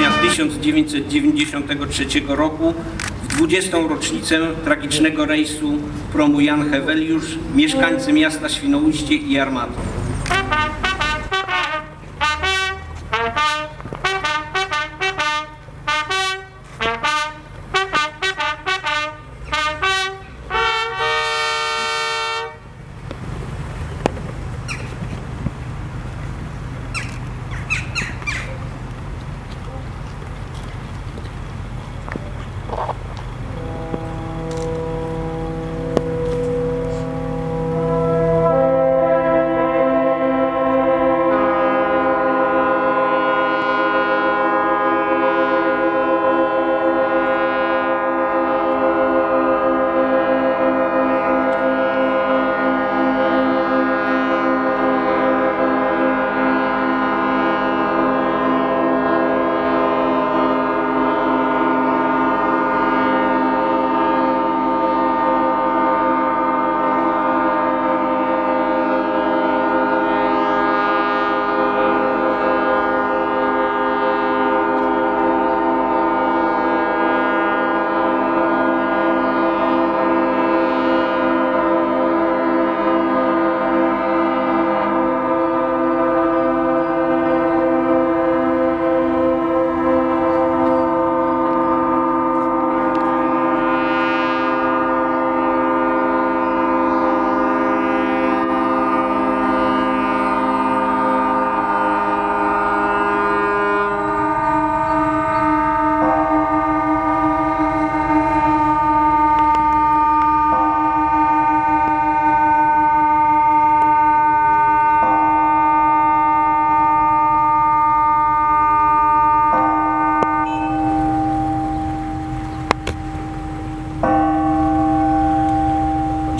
stycznia 1993 roku w 20. rocznicę tragicznego rejsu promu Jan Heweliusz, mieszkańcy miasta Świnoujście i Armatów.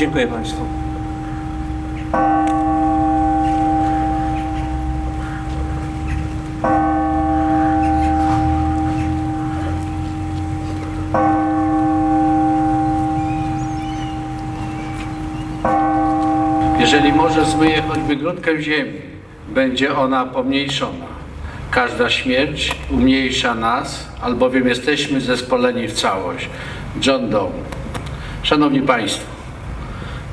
Dziękuję Państwu. Jeżeli morze zmyje choćby grudkę ziemi, będzie ona pomniejszona. Każda śmierć umniejsza nas, albowiem jesteśmy zespoleni w całość. John Donne. Szanowni Państwo,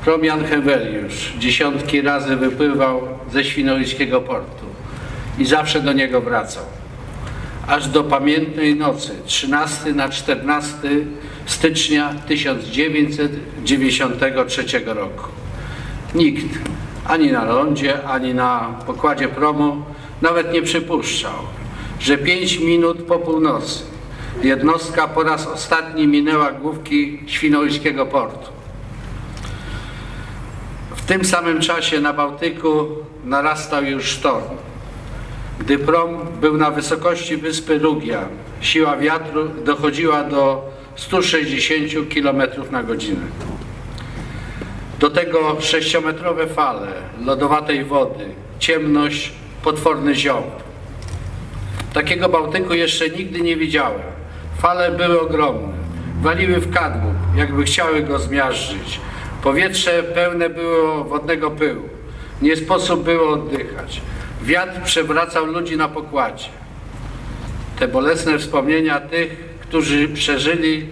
prom Jan Heweliusz dziesiątki razy wypływał ze Świnoujskiego portu i zawsze do niego wracał. Aż do pamiętnej nocy 13 na 14 stycznia 1993 roku. Nikt ani na rondzie, ani na pokładzie promu nawet nie przypuszczał, że pięć minut po północy jednostka po raz ostatni minęła główki Świnoujskiego portu. Tym samym czasie na Bałtyku narastał już sztorm. Gdy prom był na wysokości wyspy Rugia, siła wiatru dochodziła do 160 km na godzinę. Do tego sześciometrowe fale lodowatej wody, ciemność, potworny ziąb. Takiego Bałtyku jeszcze nigdy nie widziałem. Fale były ogromne, waliły w kadłub, jakby chciały go zmiażdżyć. Powietrze pełne było wodnego pyłu. Nie sposób było oddychać. Wiatr przewracał ludzi na pokładzie. Te bolesne wspomnienia tych, którzy przeżyli,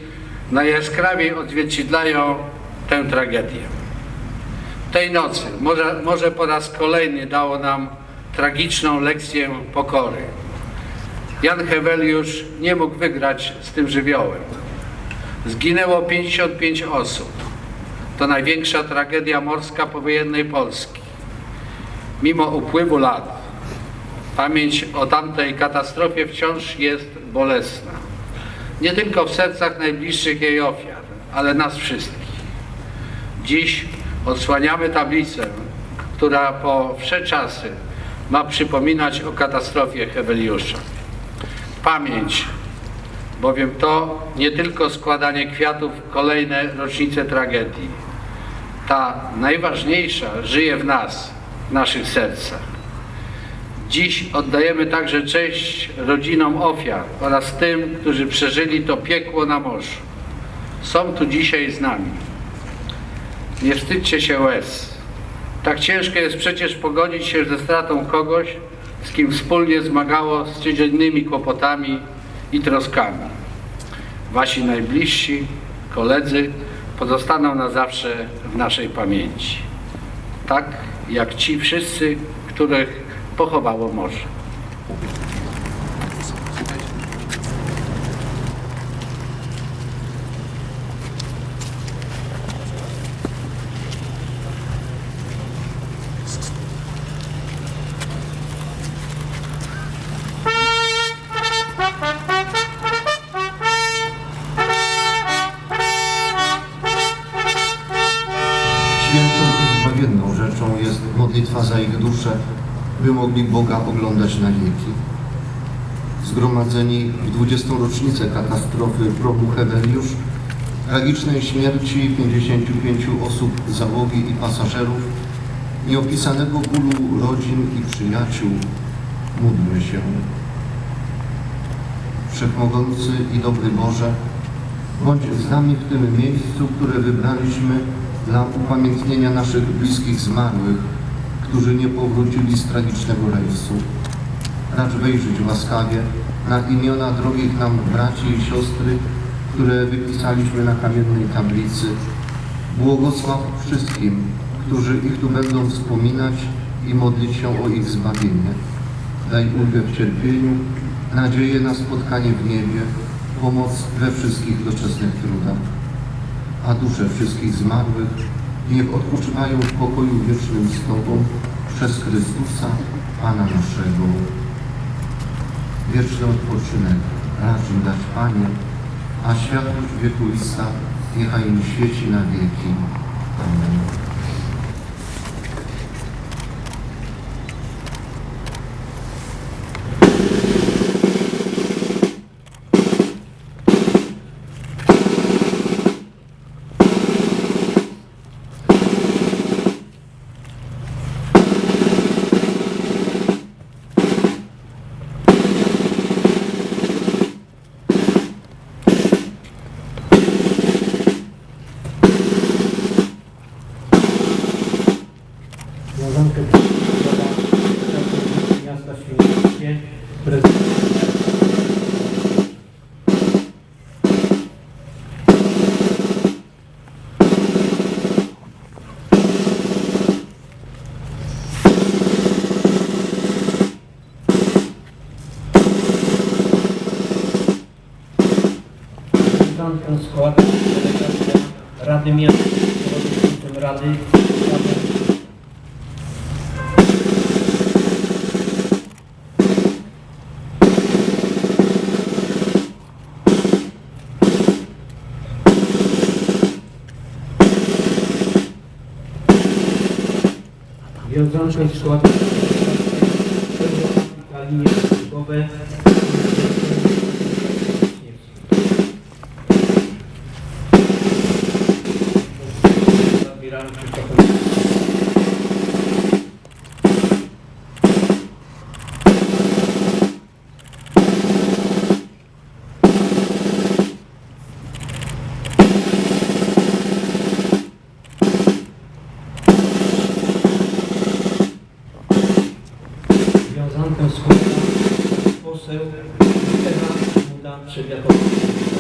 najjaskrawiej odzwierciedlają tę tragedię. Tej nocy może, może po raz kolejny dało nam tragiczną lekcję pokory. Jan Heweliusz nie mógł wygrać z tym żywiołem. Zginęło 55 osób. To największa tragedia morska powojennej Polski. Mimo upływu lat, pamięć o tamtej katastrofie wciąż jest bolesna. Nie tylko w sercach najbliższych jej ofiar, ale nas wszystkich. Dziś odsłaniamy tablicę, która po wsze czasy ma przypominać o katastrofie Heweliusza. Pamięć, bowiem to nie tylko składanie kwiatów w kolejne rocznice tragedii. Ta najważniejsza żyje w nas, w naszych sercach. Dziś oddajemy także cześć rodzinom ofiar oraz tym, którzy przeżyli to piekło na morzu. Są tu dzisiaj z nami. Nie wstydźcie się łez. Tak ciężko jest przecież pogodzić się ze stratą kogoś, z kim wspólnie zmagało z codziennymi kłopotami i troskami. Wasi najbliżsi, koledzy pozostaną na zawsze naszej pamięci. Tak jak ci wszyscy, których pochowało morze. Rzeczą jest modlitwa za ich dusze, by mogli Boga oglądać na wieki. Zgromadzeni w 20. rocznicę katastrofy promu Heweliusz, tragicznej śmierci 55 osób załogi i pasażerów, nieopisanego bólu rodzin i przyjaciół, módlmy się. Wszechmogący i dobry Boże, bądź z nami w tym miejscu, które wybraliśmy dla upamiętnienia naszych bliskich zmarłych, którzy nie powrócili z tragicznego rejsu. Racz wejrzeć łaskawie na imiona drogich nam braci i siostry, które wypisaliśmy na kamiennej tablicy. Błogosław wszystkim, którzy ich tu będą wspominać i modlić się o ich zbawienie. Daj ulgę w cierpieniu, nadzieję na spotkanie w niebie, pomoc we wszystkich doczesnych trudach. A dusze wszystkich zmarłych niech odpoczywają w pokoju wiecznym z Tobą przez Chrystusa, Pana naszego. Wieczny odpoczynek racz im dać Panie, a światłość wiekuista niechaj im świeci na wieki. Amen. Wiązankę składa delegacja Rady Miasta, Rady, Rady wiążącej Paweł, 14 minuta przed Jakobem.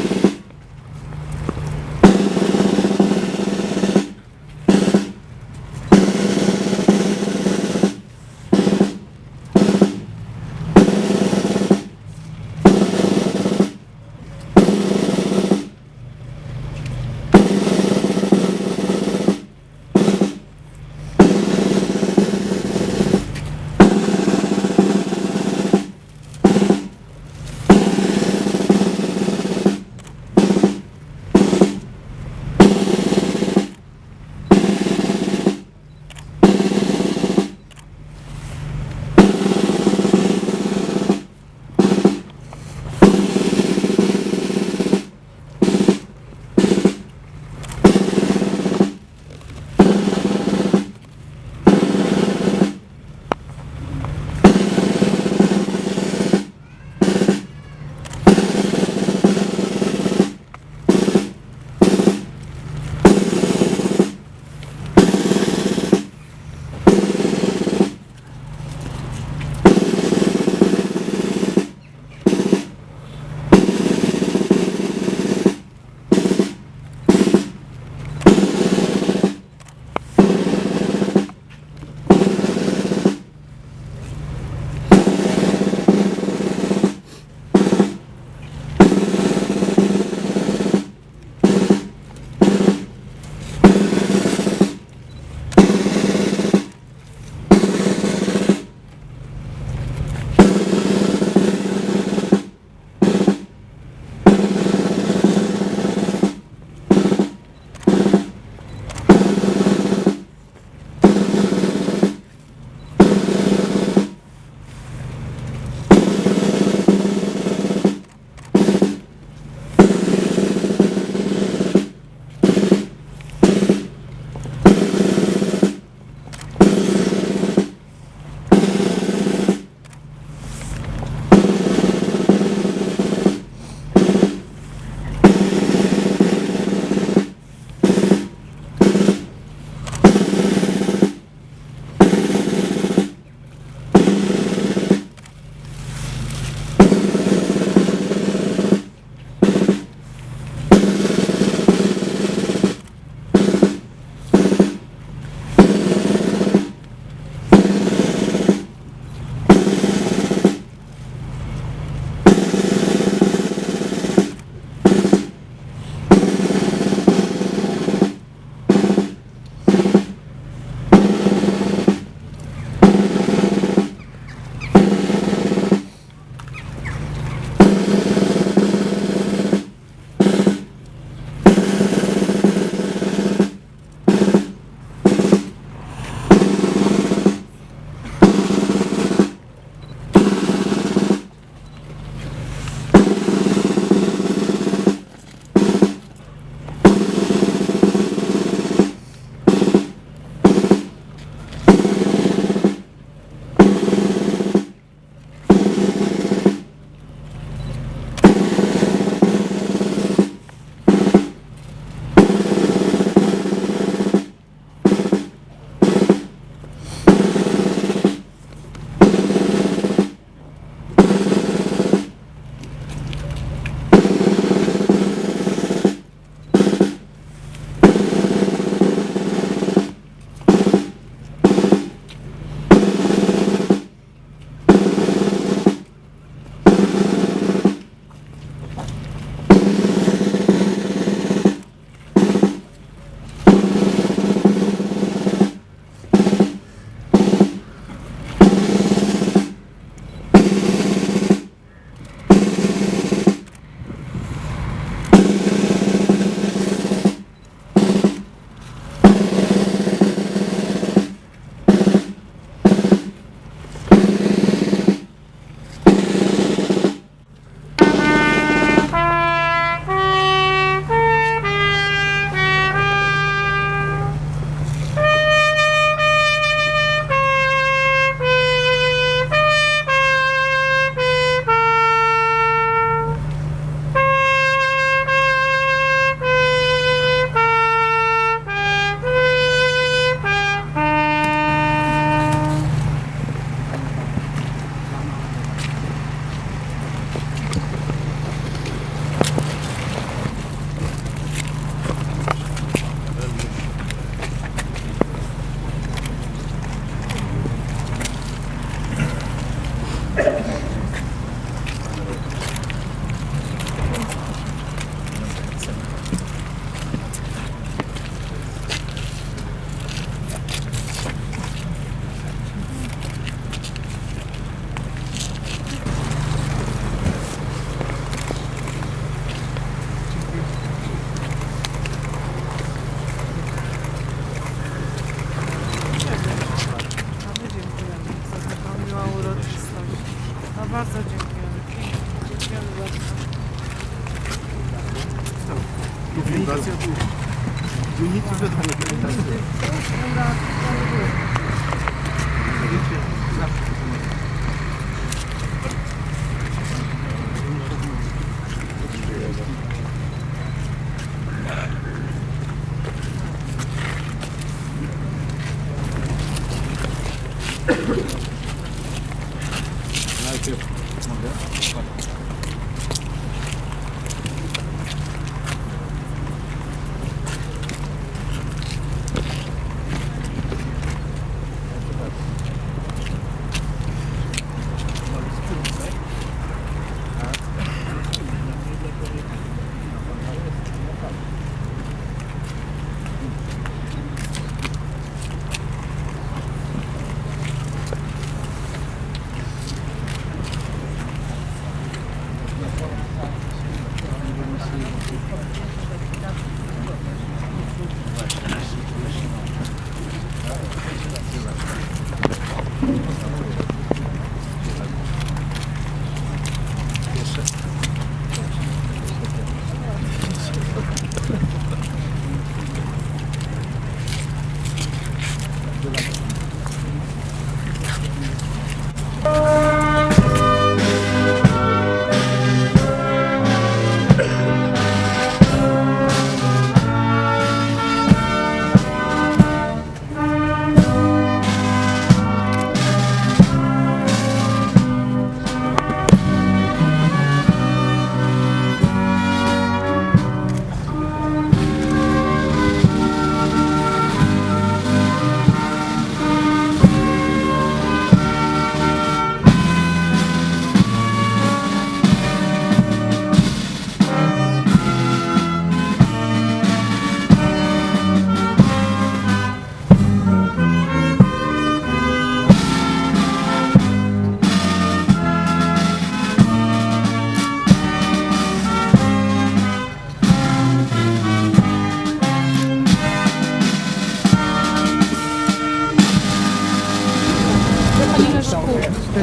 bardzo dziękuję.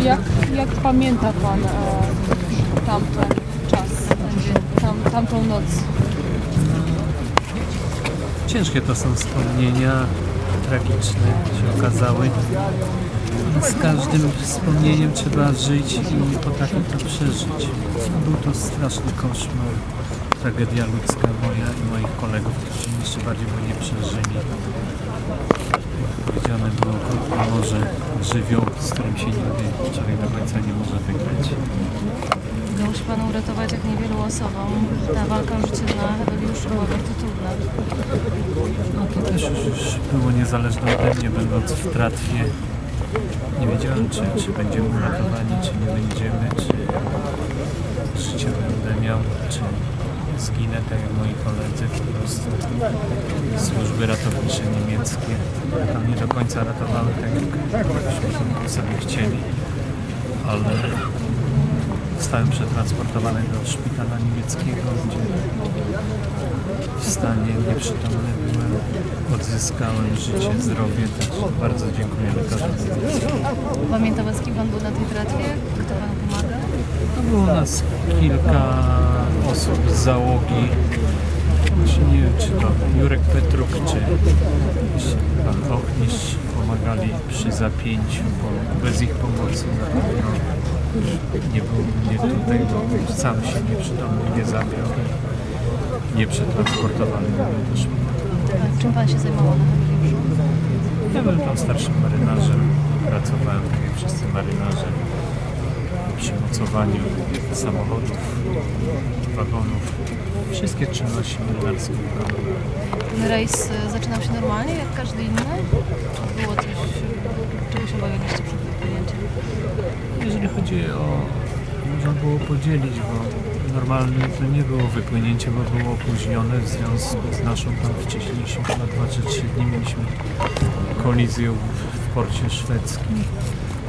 Jak, jak pamięta Pan e, tamten czas, tam, tamtą noc? Ciężkie to są wspomnienia, tragiczne się okazały. Z każdym wspomnieniem trzeba żyć i potrafić to przeżyć. Był to straszny koszmar, tragedia ludzka moja i moich kolegów, którzy jeszcze bardziej go nie przeżyli. Powiedziane było, może żywioł, z którym się nigdy człowiek do końca nie może wygrać. Udało się Panu uratować jak niewielu osobom. Ta walka o życie dla była bardzo trudna. No to też już, już było niezależne ode mnie, będąc w tratwie. Nie wiedziałem, czy, czy będziemy uratowani, czy nie będziemy, czy życie będę miał, czy zginę, tak jak moi koledzy po prostu. Służby ratownicze niemieckie tam nie do końca ratowały tak, jak sobie chcieli, ale zostałem przetransportowany do szpitala niemieckiego, gdzie w stanie nieprzytomny byłem, odzyskałem życie, zdrowie, także bardzo dziękuję lekarzom. Pamięta z kim Pan był na tej tratwie? Kto Panu pomagał? No było nas kilka osób z załogi, Właśnie nie wiem czy to Jurek Petruk, czy pan Ochnisz pomagali przy zapięciu, bo bez ich pomocy na pewno nie był mnie tutaj, bo sam się nieprzytomny nie zapiął i nie przetransportowany do szpitala. Czym Pan się zajmował na Heweliuszu? Ja byłem tam starszym marynarzem, pracowałem tak jak wszyscy marynarze przy mocowaniu samochodów, wagonów, wszystkie czynności wykonywałem. Ten rejs e, zaczynał się normalnie, jak każdy inny? Było coś, czego się obawialiście przed wypłynięciem? Jeżeli chodzi o... można było podzielić, bo normalne to nie było wypłynięcie, bo było opóźnione w związku z naszą tam wcześniejszą na 2 czy 3 dni mieliśmy kolizję w, w porcie szwedzkim.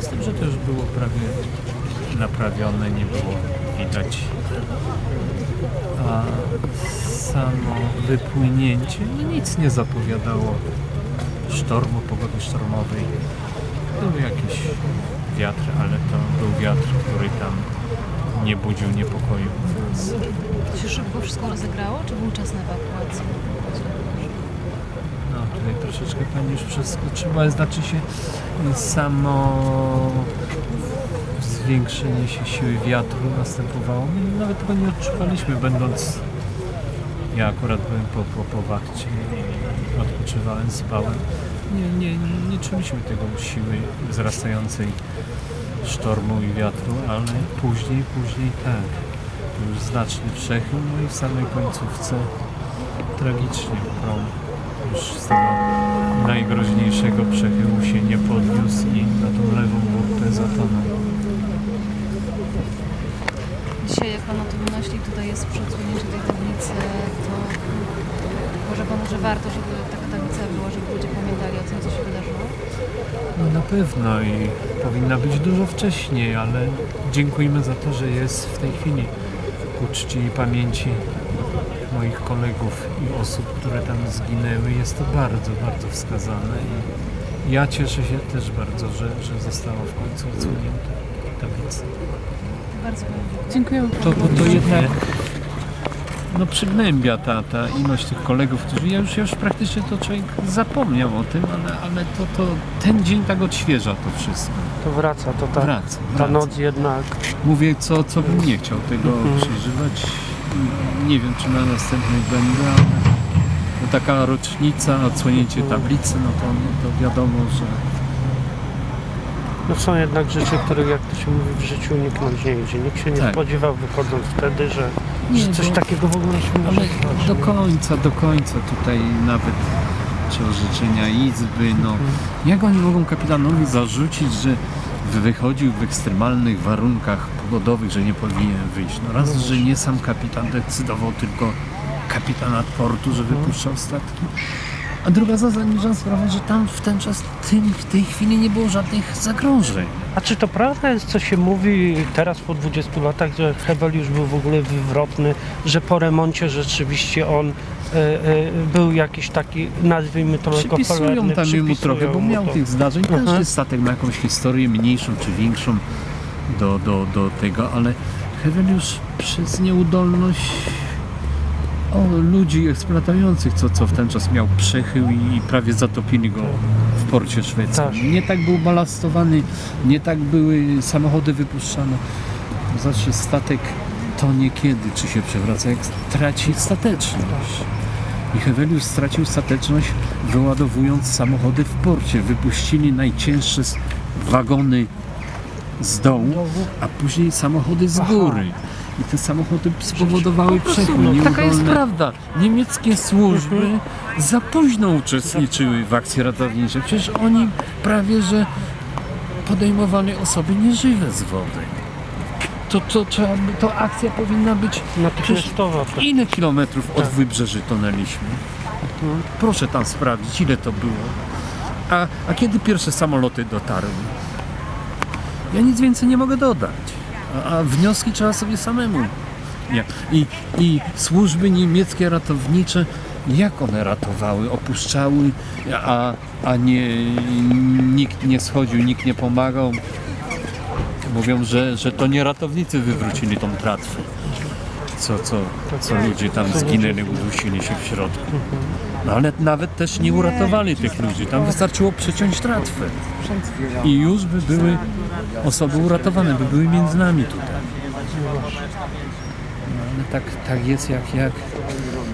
Z tym, że to już było prawie naprawione, nie było widać. A samo wypłynięcie nic nie zapowiadało sztormu, pogody sztormowej. Był jakiś wiatr, ale to był wiatr, który tam nie budził niepokoju. To się szybko wszystko rozegrało, czy był czas na ewakuację? No tutaj troszeczkę pani już przeskoczyła, znaczy się y, samo zwiększenie się siły wiatru następowało. My nawet tego nie odczuwaliśmy, będąc ja akurat byłem po, po, po wachcie, odpoczywałem, spałem. Nie, nie, nie czuliśmy tego siły wzrastającej sztormu i wiatru, ale później, później tak. Już znaczny przechył, no i w samej końcówce tragicznie prom już z tego najgroźniejszego przechyłu się nie podniósł i na tą lewą burtę zatonął. Dzisiaj, jak Pan o tym myśli, tutaj jest przesunięcie tej tablicy, to może Pan, że warto, żeby taka tablica była, żeby ludzie pamiętali o tym, co się wydarzyło? No na pewno i powinna być dużo wcześniej, ale dziękujmy za to, że jest w tej chwili ku i pamięci moich kolegów i osób, które tam zginęły. Jest to bardzo, bardzo wskazane i ja cieszę się też bardzo, że, że została w końcu odsłonięta tablica. Bardzo Panu dziękuję. Dziękujemy To, bo to jednak no, przygnębia ta, ta ilość tych kolegów, którzy ja już, ja już praktycznie to człowiek zapomniał o tym, ale, ale to, to ten dzień tak odświeża to wszystko. To wraca, to ta, Wraca, ta wraca. noc jednak. Mówię, co, co bym nie chciał tego przeżywać. Nie wiem, czy na następnych będę, ale no, taka rocznica, odsłonięcie tablicy, no to, no to wiadomo, że No są jednak rzeczy, których jak to się mówi w życiu uniknąć nie idzie. Nikt się nie Tak. spodziewał wychodząc wtedy, że, Nie, że coś bo- takiego w ogóle się może Ale do końca, do końca tutaj nawet czy orzeczenia Izby, no jak oni mogą kapitanowi zarzucić, że wychodził w ekstremalnych warunkach pogodowych, że nie powinien wyjść. No raz, że nie sam kapitan decydował, tylko kapitanat portu, że wypuszczał statki. A druga zasadnicza sprawa, że tam w ten czas, tym, w tej chwili nie było żadnych zagrożeń. A czy to prawda jest, co się mówi teraz po 20 latach, że Hebel już był w ogóle wywrotny, że po remoncie rzeczywiście on e, e, był jakiś taki, nazwijmy to Przypisują lekkopolerny, tam jemu przypisują trochę, bo miał tych zdarzeń. Aha. Każdy statek ma jakąś historię mniejszą czy większą do, do, do tego, ale Heweliusz przez nieudolność o, ludzi eksploatujących, co, co w ten czas miał przechył i, i prawie zatopili go w porcie szwedzkim. Tak. Nie tak był balastowany, nie tak były samochody wypuszczane. Zawsze statek to niekiedy, czy się przewraca, jak traci stateczność. I Heweliusz stracił stateczność wyładowując samochody w porcie. Wypuścili najcięższe wagony z dołu, a później samochody z góry. I te samochody spowodowały przechył. Taka jest prawda. Niemieckie służby za późno uczestniczyły w akcji ratowniczej. Przecież oni prawie, że podejmowali osoby nieżywe z wody. To, to, trzeba, by- to akcja powinna być Natychmiastowa. Ile kilometrów od wybrzeży tonęliśmy? Proszę tam sprawdzić, ile to było. A, a kiedy pierwsze samoloty dotarły? Ja nic więcej nie mogę dodać. A, wnioski trzeba sobie samemu. Nie. I, I służby niemieckie ratownicze, jak one ratowały? Opuszczały, a, a nie, nikt nie schodził, nikt nie pomagał. Mówią, że, że to nie ratownicy wywrócili tą tratwę co, co, co ludzie tam zginęli, udusili się w środku. No ale nawet też nie uratowali tych ludzi. Tam wystarczyło przeciąć tratwę. I już by były osoby uratowane, by były między nami tutaj. No ale tak, tak jest jak, jak,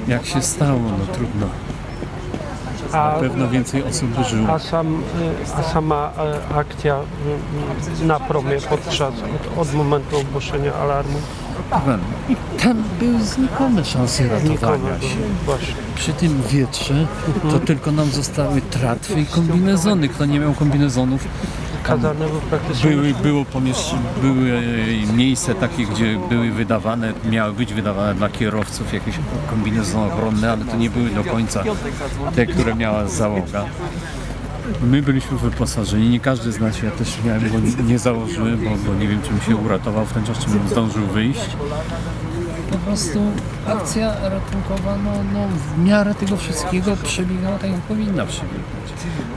jak się stało, no trudno. Na A, pewno więcej osób by żyło. a, sam, y, a sama e, akcja y, y, na promie podczas od, od momentu ogłoszenia alarmu Pan, I tam były znikome szanse ratowania się. właśnie. Przy tym wietrze to tylko nam zostały tratwy i kombinezony. Kto nie miał kombinezonów, praktycznie były, było były e, miejsca takie, gdzie były wydawane, miały być wydawane dla kierowców jakieś kombinezony ochronne, ale to nie były do końca te, które miała załoga. My byliśmy wyposażeni, nie każdy z nas, ja też miałem nie założyłem, bo, bo nie wiem, czym się uratował w ten czas, czym zdążył wyjść. Po prostu akcja ratunkowa, no, no w miarę tego wszystkiego przebiegała tak, jak powinna przebiegać.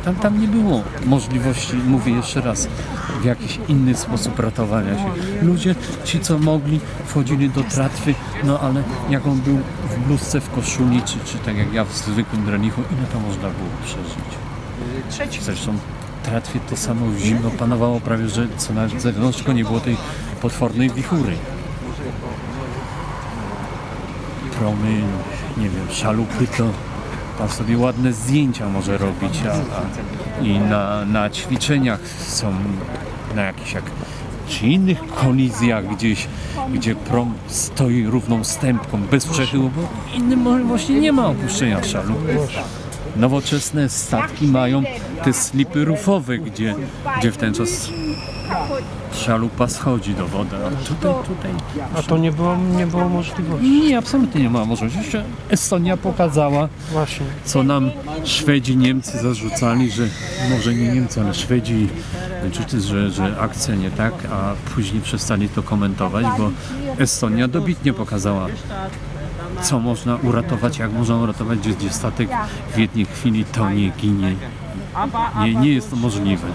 Tam, tam nie było możliwości, mówię jeszcze raz, w jakiś inny sposób ratowania się. Ludzie, ci co mogli, wchodzili do tratwy, no ale jak on był w bluzce, w koszuli, czy, czy tak jak ja w zwykłym dranichu, ile to można było przeżyć? Zresztą w tratwie to samo zimno panowało prawie, że co na zewnątrz, tylko nie było tej potwornej wichury. Promy, nie wiem, szalupy to tam sobie ładne zdjęcia może robić, a, a i na, na ćwiczeniach są na jakichś jak czy innych kolizjach gdzieś, gdzie prom stoi równą stępką, bez przechyłu, bo innym możliwości nie ma opuszczenia szalupy. Nowoczesne statki mają te slipy rufowe, gdzie, gdzie w ten czas szalupa schodzi do wody, a tutaj, tutaj A to nie było, nie było możliwości. nie, absolutnie nie ma możliwości. Jeszcze Estonia pokazała, Właśnie. co nam Szwedzi, Niemcy zarzucali, że może nie Niemcy, ale Szwedzi Duńczycy, że, że akcja nie tak, a później przestali to komentować, bo Estonia dobitnie pokazała, co można uratować, jak można uratować, gdzie, gdzie statek w jednej chwili tonie, ginie. Nie, nie jest to możliwe.